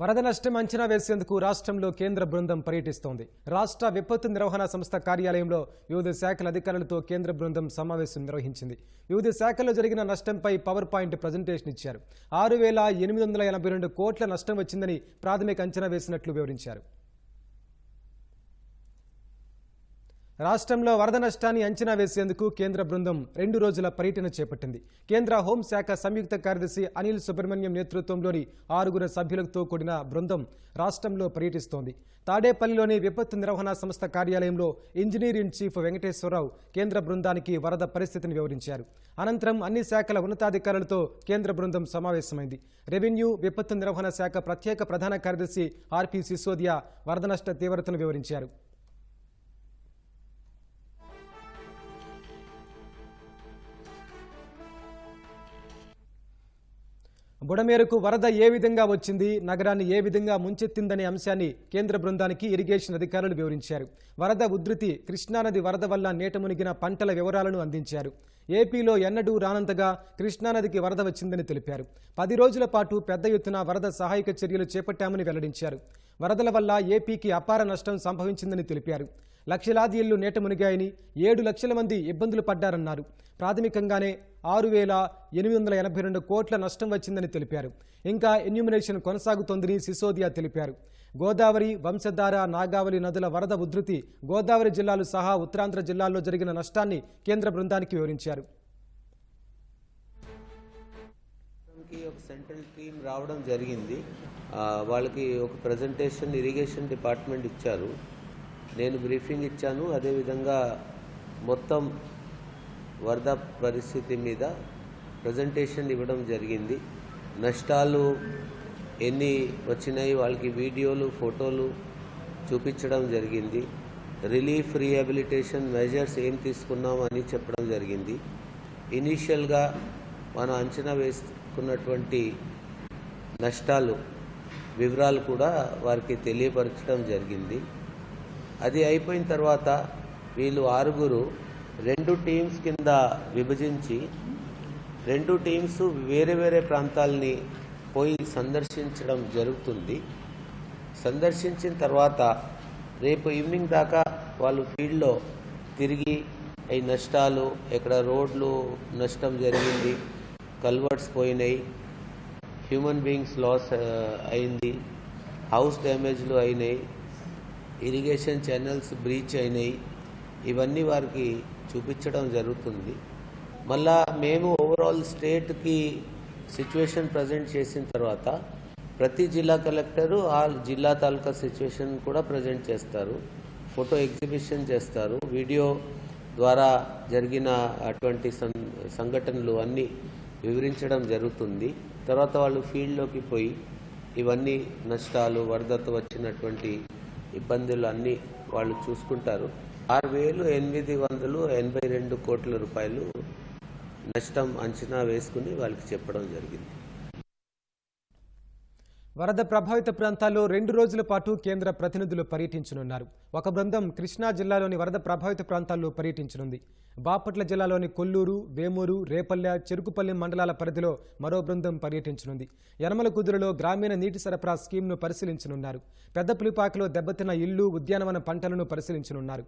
వరద నష్టం అంచనా వేసేందుకు రాష్ట్రంలో కేంద్ర బృందం పర్యటిస్తోంది. రాష్ట్ర విపత్తు నిర్వహణ సంస్థ కార్యాలయంలో వివిధ శాఖల అధికారులతో కేంద్ర బృందం సమావేశం నిర్వహించింది. వివిధ శాఖల్లో జరిగిన నష్టంపై పవర్ పాయింట్ ప్రజెంటేషన్ ఇచ్చారు. ఆరు వేల ఎనిమిది వందల ఎనభై రెండు కోట్ల నష్టం వచ్చిందని ప్రాథమిక అంచనా వేసినట్లు వివరించారు. రాష్ట్రంలో వరద నష్టాన్ని అంచనా వేసేందుకు కేంద్ర బృందం రెండు రోజుల పర్యటన చేపట్టింది. కేంద్ర హోంశాఖ సంయుక్త కార్యదర్శి అనిల్ సుబ్రహ్మణ్యం నేతృత్వంలోని ఆరుగురు సభ్యులతో కూడిన బృందం రాష్ట్రంలో పర్యటిస్తోంది. తాడేపల్లిలోని విపత్తు నిర్వహణ సంస్థ కార్యాలయంలో ఇంజనీర్ ఇన్ చీఫ్ వెంకటేశ్వరరావు కేంద్ర బృందానికి వరద పరిస్థితిని వివరించారు. అనంతరం అన్ని శాఖల ఉన్నతాధికారులతో కేంద్ర బృందం సమావేశమైంది. రెవెన్యూ విపత్తు నిర్వహణ శాఖ ప్రత్యేక ప్రధాన కార్యదర్శి ఆర్పి సిసోదియా వరద నష్ట తీవ్రతను వివరించారు. బుడమేరకు వరద ఏ విధంగా వచ్చింది నగరాన్ని ఏ విధంగా ముంచెత్తిందనే అంశాన్ని కేంద్ర బృందానికి ఇరిగేషన్ అధికారులు వివరించారు. వరద ఉధృతి కృష్ణానది వరద వల్ల నేట మునిగిన పంటల వివరాలను అందించారు. ఏపీలో ఎన్నడూ రానంతగా కృష్ణానదికి వరద వచ్చిందని తెలిపారు. పది రోజుల పాటు పెద్ద ఎత్తున వరద సహాయక చర్యలు చేపట్టామని వెల్లడించారు. వరదల వల్ల ఏపీకి అపార నష్టం సంభవించిందని తెలిపారు. లక్షలాది ఇళ్ళు నేట మునిగాయని ఏడు లక్షల మంది ఇబ్బందులు పడ్డారన్నారు. ప్రాథమికంగానే ఆరు వేల ఎనిమిది వందల ఎనభై రెండు కోట్ల నష్టం వచ్చిందని తెలిపారు. ఇంకా ఎన్యూమినేషన్ కొనసాగుతోందని సిసోదియా తెలిపారు. గోదావరి వంశధార నాగావళి నదుల వరద ఉధృతి గోదావరి జిల్లాలు సహా ఉత్తరాంధ్ర జిల్లాల్లో జరిగిన నష్టాన్ని కేంద్ర బృందానికి వివరించారు. ఒక సెంట్రల్ టీం రావడం జరిగింది. వాళ్ళకి ఒక ప్రజెంటేషన్ ఇరిగేషన్ డిపార్ట్మెంట్ ఇచ్చారు. నేను బ్రీఫింగ్ ఇచ్చాను. అదేవిధంగా మొత్తం వరద పరిస్థితి మీద ప్రజెంటేషన్ ఇవ్వడం జరిగింది. నష్టాలు ఎన్ని వచ్చినాయి వాళ్ళకి వీడియోలు ఫోటోలు చూపించడం జరిగింది. రిలీఫ్ రీహాబిలిటేషన్ మెజర్స్ ఏం తీసుకున్నాం అని చెప్పడం జరిగింది. ఇనీషియల్గా మనం అంచనా వేసుకున్నటువంటి నష్టాలు వివరాలు కూడా వారికి తెలియపరచడం జరిగింది. అది అయిపోయిన తర్వాత వీళ్ళు ఆరుగురు రెండు టీమ్స్ కింద విభజించి రెండు టీమ్స్ వేరే వేరే ప్రాంతాలని పోయి సందర్శించడం జరుగుతుంది. సందర్శించిన తర్వాత రేపు ఈవినింగ్ దాకా వాళ్ళు ఫీల్డ్లో తిరిగి ఈ నష్టాలు ఎక్కడ రోడ్లు నష్టం జరిగింది కల్వర్ట్స్ పోయినాయి హ్యూమన్ బీయింగ్స్ లాస్ అయింది హౌస్ డ్యామేజ్లు అయినాయి ఇరిగేషన్ ఛానల్స్ బ్రీచ్ అయినాయి ఇవన్నీ వారికి చూపించడం జరుగుతుంది. మళ్ళా మేము ఓవరాల్ స్టేట్కి సిచ్యువేషన్ ప్రజెంట్ చేసిన తర్వాత ప్రతి జిల్లా కలెక్టరు ఆ జిల్లా తాలూకా సిచ్యువేషన్ కూడా ప్రజెంట్ చేస్తారు. ఫోటో ఎగ్జిబిషన్ చేస్తారు. వీడియో ద్వారా జరిగిన అటువంటి సం సంఘటనలు అన్నీ వివరించడం జరుగుతుంది. తర్వాత వాళ్ళు ఫీల్డ్లోకి పోయి ఇవన్నీ నష్టాలు వరదతో వచ్చినటువంటి ఇబ్బందులు అన్నీ వాళ్ళు చూసుకుంటారు. ఆరు వేలు ఎనిమిది వందలు ఎనభై రెండు కోట్ల రూపాయలు నష్టం అంచనా వేసుకుని వాళ్ళకి చెప్పడం జరిగింది. వరద ప్రభావిత ప్రాంతాల్లో రెండు రోజుల పాటు కేంద్ర ప్రతినిధులు పర్యటించనున్నారు. ఒక బృందం కృష్ణా జిల్లాలోని వరద ప్రభావిత ప్రాంతాల్లో పర్యటించనుంది. బాపట్ల జిల్లాలోని కొల్లూరు వేమూరు రేపల్లె చెరుకుపల్లి మండలాల పరిధిలో మరో బృందం పర్యటించనుంది. యనమల కుదురులో గ్రామీణ నీటి సరఫరా స్కీమ్ను పరిశీలించనున్నారు. పెద్ద పులిపాకలో దెబ్బతిన్న ఇళ్ళు ఉద్యానవన పంటలను పరిశీలించనున్నారు.